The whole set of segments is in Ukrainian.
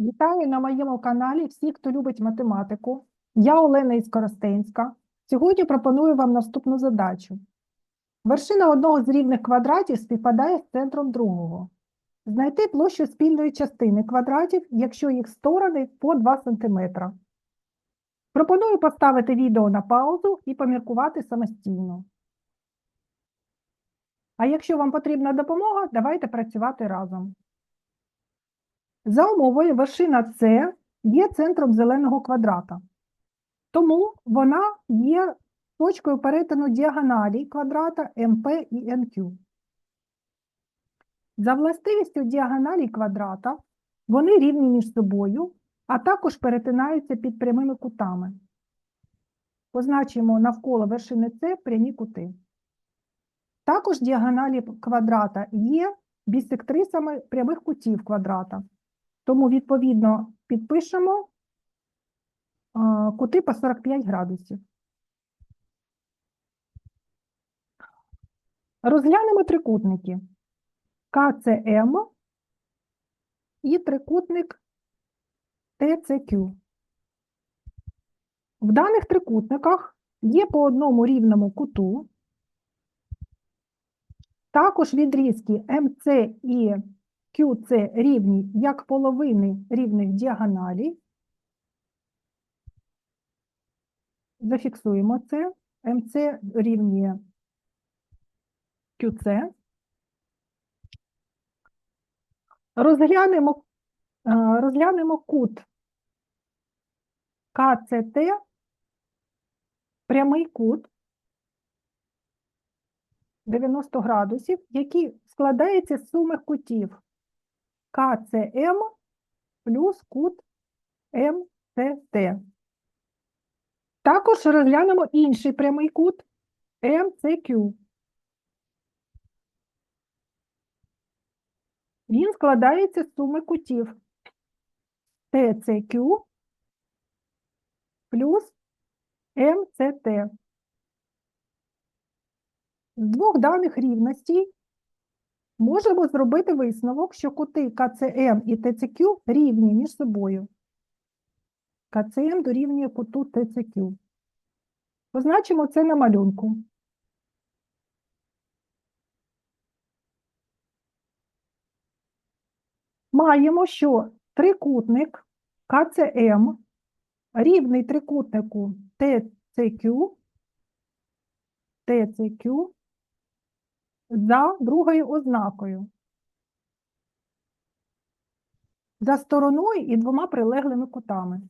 Вітаю на моєму каналі всіх, хто любить математику. Я Олена Іскоростенська. Сьогодні пропоную вам наступну задачу. Вершина одного з рівних квадратів співпадає з центром другого. Знайти площу спільної частини квадратів, якщо їх сторони по 2 см. Пропоную поставити відео на паузу і поміркувати самостійно. А якщо вам потрібна допомога, давайте працювати разом. За умовою вершина С є центром зеленого квадрата. Тому вона є точкою перетину діагоналі квадрата МП і НК. За властивістю діагоналі квадрата вони рівні між собою, а також перетинаються під прямими кутами. Позначимо навколо вершини С прямі кути. Також діагоналі квадрата є бісектрисами прямих кутів квадрата. Тому, відповідно, підпишемо кути по 45 градусів. Розглянемо трикутники КЦМ і трикутник ТЦК. В даних трикутниках є по одному рівному куту, також відрізки МЦ і QC рівні як половини рівних діагоналей. Зафіксуємо це. МЦ рівнює QC. Розглянемо, е, розглянемо кут КЦТ, прямий кут 90 градусів, який складається з суми кутів КЦМ плюс кут МЦТ. Також розглянемо інший прямий кут МЦК. Він складається з суми кутів ТЦК плюс МЦТ. З двох даних рівностей можемо зробити висновок, що кути КЦМ і ТЦК рівні між собою. КЦМ дорівнює куту ТЦК. Позначимо це на малюнку. Маємо, що трикутник КЦМ рівний трикутнику ТЦК, ТЦК за другою ознакою. За стороною і двома прилеглими кутами.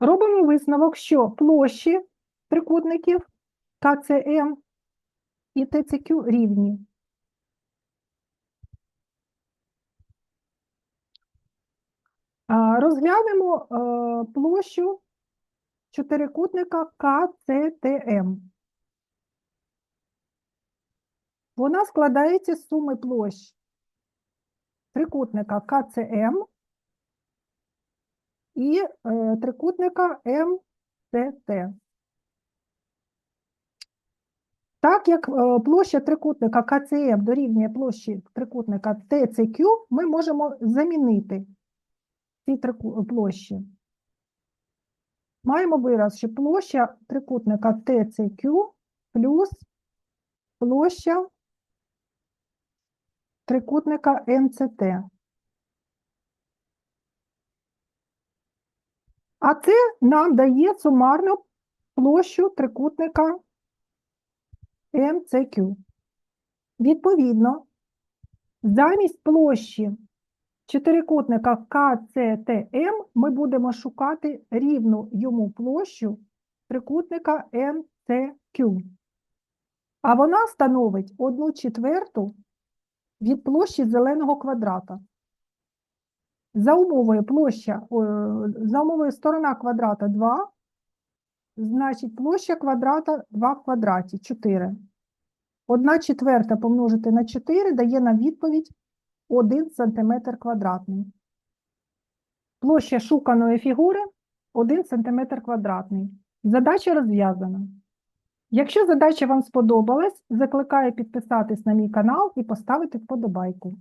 Робимо висновок, що площі трикутників КЦМ і ТЦК рівні. Розглянемо е, площу чотирикутника КЦТМ. Вона складається з суми площ трикутника КЦМ і е, трикутника МЦТ. Так як е, площа трикутника КЦМ дорівнює площі трикутника ТЦК, ми можемо замінити ці площі. Маємо вираз, що площа трикутника ТЦК плюс площа трикутника МЦТ. А це нам дає сумарну площу трикутника МЦК. Відповідно, замість площі чотирикутника КЦТМ ми будемо шукати рівну йому площу трикутника МЦК. А вона становить 1 четверту від площі зеленого квадрата. За умовою площа, за умовою сторона квадрата 2, значить площа квадрата 2 в квадраті 4. 1 четверта помножити на 4 дає нам відповідь 1 см квадратний. Площа шуканої фігури 1 см квадратний. Задача розв'язана. Якщо задача вам сподобалась, закликаю підписатись на мій канал і поставити вподобайку.